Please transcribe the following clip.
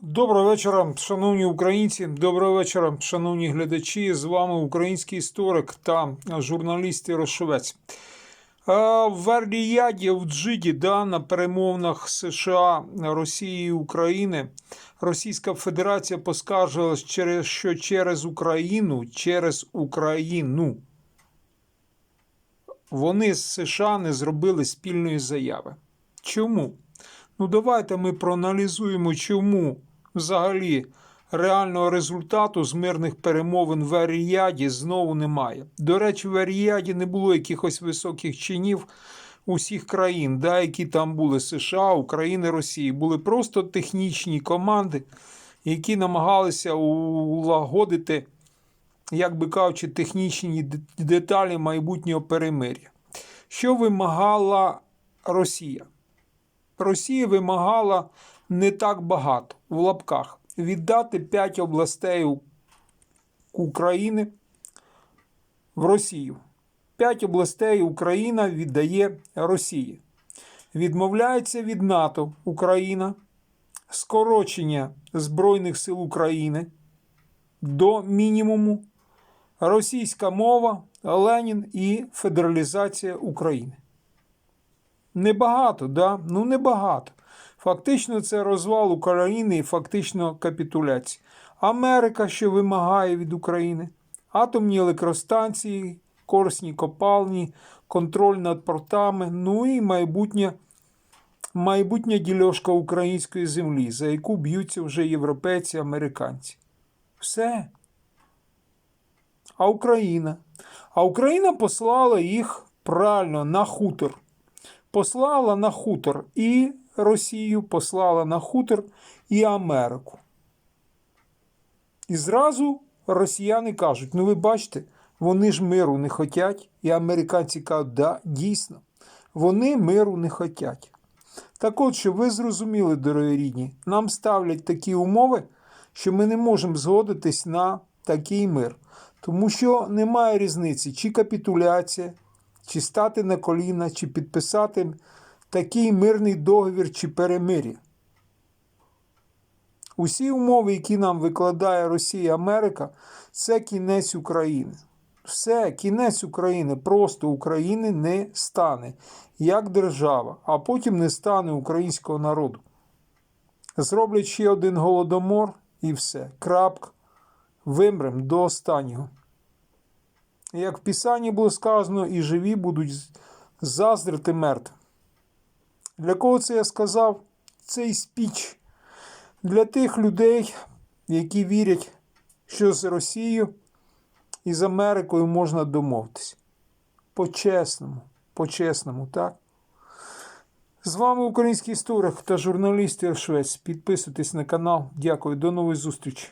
Доброго вечора, шановні українці. Доброго вечора, шановні глядачі. З вами український історик та журналіст Ярошовець. Е, В Ріяді, в Джиді, да, на перемовинах США, Росії і України, Російська Федерація поскаржилась, що через Україну, через Україну вони з США не зробили спільної заяви. Чому? Ну, давайте ми проаналізуємо, чому взагалі реального результату з мирних перемовин в Аріяді знову немає. До речі, в Аріяді не було якихось високих чинів усіх країн, да, які там були США, України, Росії. Були просто технічні команди, які намагалися улагодити, як би кажучи, технічні деталі майбутнього перемир'я. Що вимагала Росія? Росія вимагала не так багато в лапках віддати 5 областей України в Росію. 5 областей Україна віддає Росії. Відмовляється від НАТО Україна, скорочення Збройних сил України до мінімуму, російська мова, Ленін і федералізація України. Небагато, да? Ну небагато. Фактично це розвал України і фактично капітуляція. Америка, що вимагає від України, атомні електростанції, корисні копалні, контроль над портами, ну і майбутнє, майбутня дільошка української землі, за яку б'ються вже європейці, американці. Все. А Україна? А Україна послала їх правильно на хутор послала на хутор і Росію, послала на хутор і Америку. І зразу росіяни кажуть: ну ви бачите, вони ж миру не хотять. І американці кажуть, да, дійсно, вони миру не хотять. Так от, щоб ви зрозуміли, дорогі рідні, нам ставлять такі умови, що ми не можемо згодитись на такий мир. Тому що немає різниці, чи капітуляція, чи стати на коліна, чи підписати такий мирний договір чи перемир'я. Усі умови, які нам викладає Росія Америка, це кінець України. Все, кінець України, просто України не стане як держава, а потім не стане українського народу. Зроблять ще один голодомор і все. Крапка. Вимрем до останнього. Як в Писанні було сказано, і живі будуть заздрити мертвим. Для кого це я сказав? Цей спіч для тих людей, які вірять, що з Росією і з Америкою можна домовитись. По-чесному, по-чесному, так? З вами український історик та журналіст Ір Швець. Підписуйтесь на канал. Дякую, до нової зустрічі.